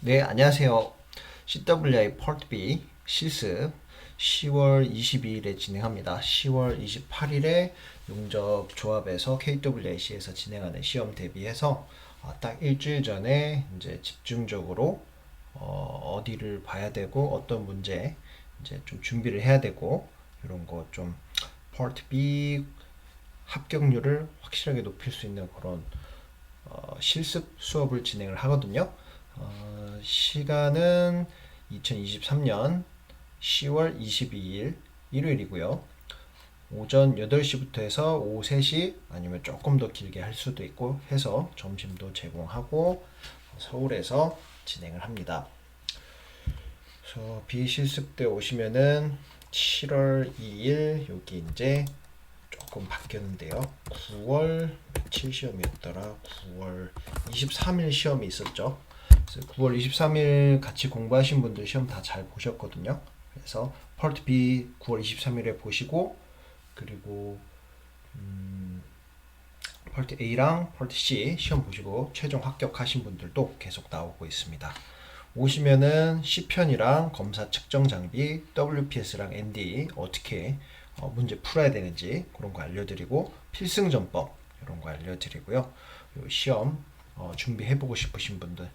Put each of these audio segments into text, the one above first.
네, 안녕하세요. CWI 펄트비 실습 10월 22일에 진행합니다. 10월 28일에 용접 조합에서 KWIC에서 진행하는 시험 대비해서 아, 딱 일주일 전에 이제 집중적으로 어, 디를 봐야 되고 어떤 문제 이제 좀 준비를 해야 되고 이런 거 좀 펄트비 합격률을 확실하게 높일 수 있는 그런 어, 실습 수업을 진행을 하거든요. 어, 시간은 2023년 10월 22일 일요일이고요. 오전 8시부터 해서 오후 3시 아니면 조금 더 길게 할 수도 있고 해서 점심도 제공하고 서울에서 진행을 합니다. 그래서 비실습 때 오시면은 7월 2일 여기 이제 조금 바뀌었는데요. 9월 며칠 시험이었더라. 9월 23일 시험이 있었죠. 그래서 9월 23일 같이 공부하신 분들 시험 다 잘 보셨거든요. 그래서 펄트 B 9월 23일에 보시고 그리고 음, 펄트 A랑 펄트 C 시험 보시고 최종 합격하신 분들도 계속 나오고 있습니다. 오시면은 C편이랑 검사 측정 장비, WPS랑 ND 어떻게 어, 문제 풀어야 되는지 그런 거 알려드리고 필승 전법 이런 거 알려드리고요. 요 시험 어, 준비해보고 싶으신 분들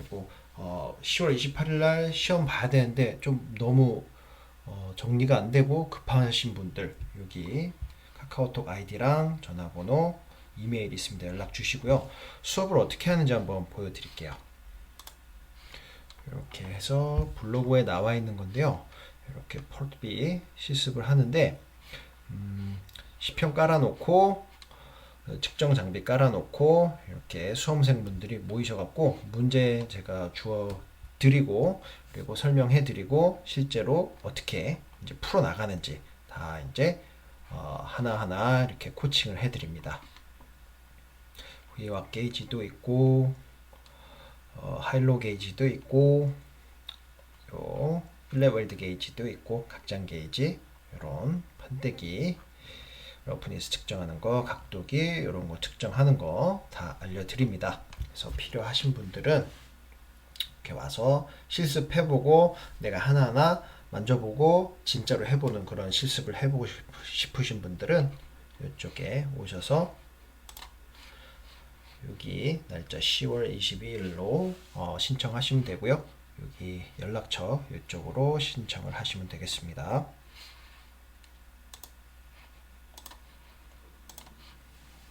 그리고 어, 10월 28일 날 시험 봐야 되는데 좀 너무 어, 정리가 안 되고 급하신 분들 여기 카카오톡 아이디랑 전화번호, 이메일 있습니다. 연락 주시고요. 수업을 어떻게 하는지 한번 보여드릴게요. 이렇게 해서 블로그에 나와 있는 건데요. 이렇게 펄트비 실습을 하는데 음, 시편 깔아놓고 어, 측정 장비 깔아놓고 이렇게 수험생분들이 모이셔갖고 문제 제가 주어 드리고 그리고 설명해 드리고 실제로 어떻게 이제 풀어 나가는지 다 이제 어, 하나하나 이렇게 코칭을 해 드립니다. 위와 게이지도 있고 어, 하일로 게이지도 있고 요 플레월드 게이지도 있고 각장 게이지 이런 판때기 러프니스 측정하는 거 각도기 이런 거 측정하는 거 다 알려드립니다. 그래서 필요하신 분들은 이렇게 와서 실습해보고 내가 하나하나 만져보고 진짜로 해보는 그런 실습을 해보고 싶- 싶으신 분들은 이쪽에 오셔서 여기 날짜 10월 22일로 어, 신청하시면 되고요. 여기 연락처 이쪽으로 신청을 하시면 되겠습니다.